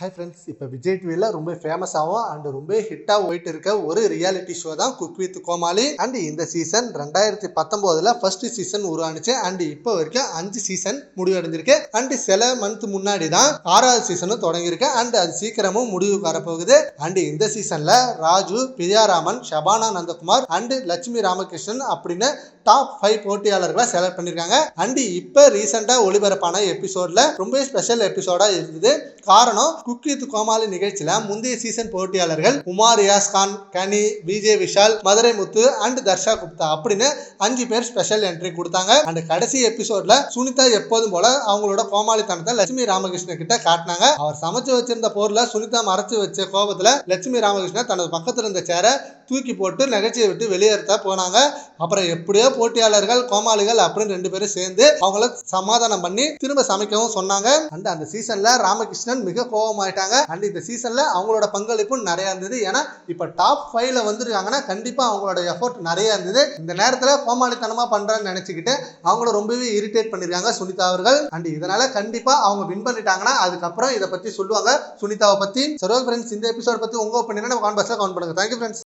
Hi friends இப்போ விஜய் டிவியில் ரொம்ப ஃபேமஸாகவும் அண்ட் ரொம்ப ஹிட்டாக போயிட்டு இருக்க ஒரு ரியாலிட்டி ஷோ தான் குக் வித் கோமாளி. அண்ட் இந்த சீசன் ரெண்டாயிரத்தி பத்தொம்போதில் ஃபர்ஸ்ட் சீசன் உருவானுச்சு. அண்ட் இப்போ வரைக்கும் அஞ்சு சீசன் முடிவடைஞ்சிருக்கு. அண்ட் சில மந்த் முன்னாடி தான் ஆறாவது சீசனும் தொடங்கியிருக்கு. அண்ட் அது சீக்கிரமும் முடிவுக்கு வரப்போகுது. அண்ட் இந்த சீசனில் ராஜு பிரியாராமன் ஷபானா நந்தகுமார் அண்ட் லட்சுமி ராமகிருஷ்ணன் அப்படின்னு டாப் ஃபைவ் போட்டியாளர்களை செலக்ட் பண்ணியிருக்காங்க. அண்ட் இப்போ ரீசெண்டாக ஒளிபரப்பான எபிசோடில் ரொம்ப ஸ்பெஷல் எபிசோடாக இருந்தது. காரணம் குக் வித் கோமாளி நிகழ்ச்சியில் முந்தைய சீசன் போட்டியாளர்கள் உமார் யாஸ் கான் கனி விஜய் விஷால் மதுரை முத்து அண்ட் தர்ஷா குப்தா அப்படின்னு அஞ்சு பேர் ஸ்பெஷல் என்ட்ரி கொடுத்தாங்க. அண்ட் கடைசி எபிசோட்ல சுனிதா எப்போதும் போல அவங்களோட கோமாளித்தனத்தை லட்சுமி ராமகிருஷ்ணன் கிட்ட காட்டினாங்க. அவர் சமைச்சு வச்சிருந்த பொருளை சுனிதா மறைச்சு வச்ச கோபத்துல லட்சுமி ராமகிருஷ்ணன் தனது பக்கத்துல இருந்த சேரை தூக்கி போட்டு நகைச்சியை விட்டு வெளியேற்ற போனாங்க. அப்புறம் எப்படியோ போட்டியாளர்கள் கோமாளிகள் அப்படின்னு ரெண்டு பேரும் சேர்ந்து அவங்கள சமாதானம் பண்ணி திரும்ப சமைக்கவும் சொன்னாங்க. அண்ட் அந்த சீசன்ல ராமகிருஷ்ணன் மிக கோபமாயிட்டாங்க. அண்ட் இந்த சீசன்ல அவங்களோட பங்களிப்பும் நிறைய இருந்தது. ஏன்னா இப்ப டாப் ஃபைவ்ல வந்துருக்காங்கன்னா கண்டிப்பா அவங்களோட எஃபோர்ட் நிறைய இருந்தது. இந்த நேரத்துல கோமாளித்தனமா பண்றேன்னு நினைச்சுக்கிட்டு அவங்கள ரொம்பவே இரிட்டேட் பண்ணிருக்காங்க சுனிதா அவர்கள். அண்ட் இதனால கண்டிப்பா அவங்க வின் பண்ணிட்டாங்கன்னா அதுக்கப்புறம் இதை பத்தி சொல்லுவாங்க சுனிதாவை பத்தி. சரோ ஃப்ரெண்ட்ஸ் இந்த எபிசோட் பத்தி உங்க ஒப்பீனியன் நம்ம பாக்ஸ்ல கவுண்ட் பண்ணுங்க. Thank you friends